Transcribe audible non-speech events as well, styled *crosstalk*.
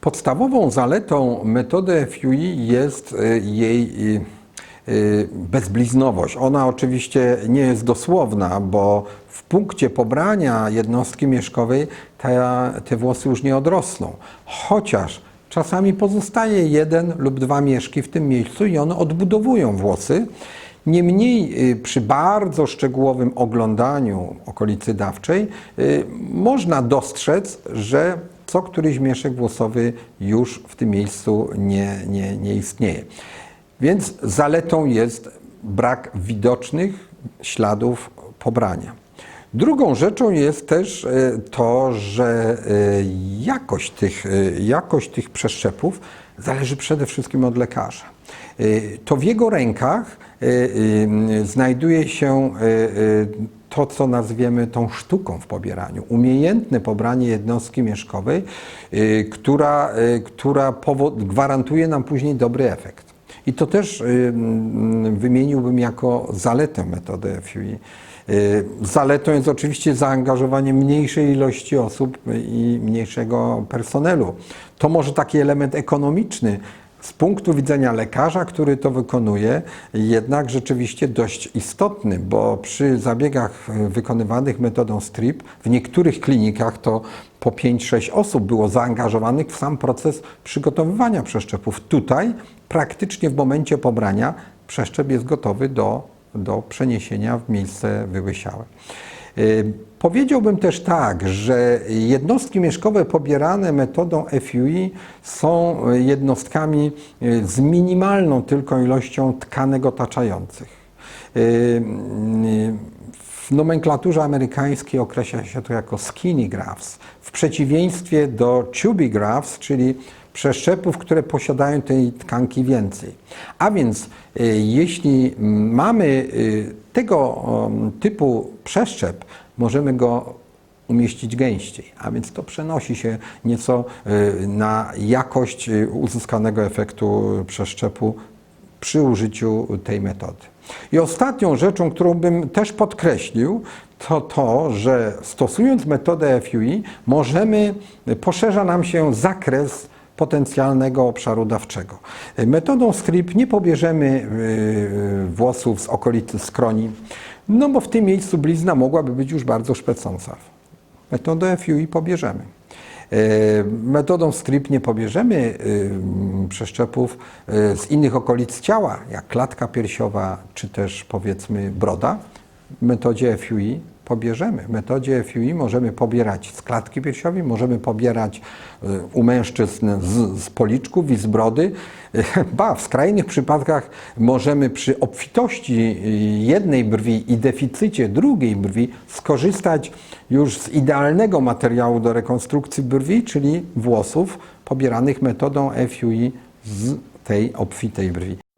Podstawową zaletą metody FUI jest e, jej e, e, bezbliznowość. Ona oczywiście nie jest dosłowna, bo w punkcie pobrania jednostki mieszkowej te, te włosy już nie odrosną. Chociaż czasami pozostaje jeden lub dwa mieszki w tym miejscu i one odbudowują włosy. Niemniej y, przy bardzo szczegółowym oglądaniu okolicy dawczej y, można dostrzec, że co któryś mieszek włosowy już w tym miejscu nie, nie, nie istnieje. Więc zaletą jest brak widocznych śladów pobrania. Drugą rzeczą jest też e, to, że e, jakość tych, e, jakość tych przeszczepów zależy przede wszystkim od lekarza. To w jego rękach znajduje się to, co nazwiemy tą sztuką w pobieraniu. Umiejętne pobranie jednostki mieszkowej, która, która gwarantuje nam później dobry efekt. I to też y, mm, wymieniłbym jako zaletę metody FUI. Zaletą jest oczywiście zaangażowanie mniejszej ilości osób i mniejszego personelu. To może taki element ekonomiczny z punktu widzenia lekarza, który to wykonuje, jednak rzeczywiście dość istotny, bo przy zabiegach wykonywanych metodą STRIP w niektórych klinikach to po 5-6 osób było zaangażowanych w sam proces przygotowywania przeszczepów. Tutaj praktycznie w momencie pobrania przeszczep jest gotowy do, do przeniesienia w miejsce wyłysiałe. Y, Powiedziałbym też tak, że jednostki mieszkowe pobierane metodą FUI są jednostkami y, z minimalną tylko ilością tkanek otaczających. W nomenklaturze amerykańskiej określa się to jako skinny grafts, w przeciwieństwie do chubby grafts, czyli przeszczepów, które posiadają tej tkanki więcej. A więc y, jeśli mamy y, tego um, typu przeszczep, możemy go umieścić gęściej, a więc to przenosi się nieco y, na jakość uzyskanego efektu przeszczepu przy użyciu tej metody. I ostatnią rzeczą, którą bym też podkreślił, to to, że stosując metodę FUI możemy, poszerza nam się zakres potencjalnego obszaru dawczego. Metodą SCRIP nie pobierzemy y, włosów z okolicy skroni, no bo w tym miejscu blizna mogłaby być już bardzo szpecąca. Metodę FUI pobierzemy. E, Metodą STRIP nie pobierzemy y, przeszczepów y, z innych okolic ciała, jak klatka piersiowa, czy też powiedzmy broda. W metodzie FUI pobierzemy. W metodzie FUI możemy pobierać z klatki piersiowej, możemy pobierać y, u mężczyzn z, z policzków i z brody. *laughs* Ba, w skrajnych przypadkach możemy przy obfitości y, jednej brwi i deficycie drugiej brwi skorzystać już z idealnego materiału do rekonstrukcji brwi, czyli włosów pobieranych metodą FUI z tej obfitej brwi.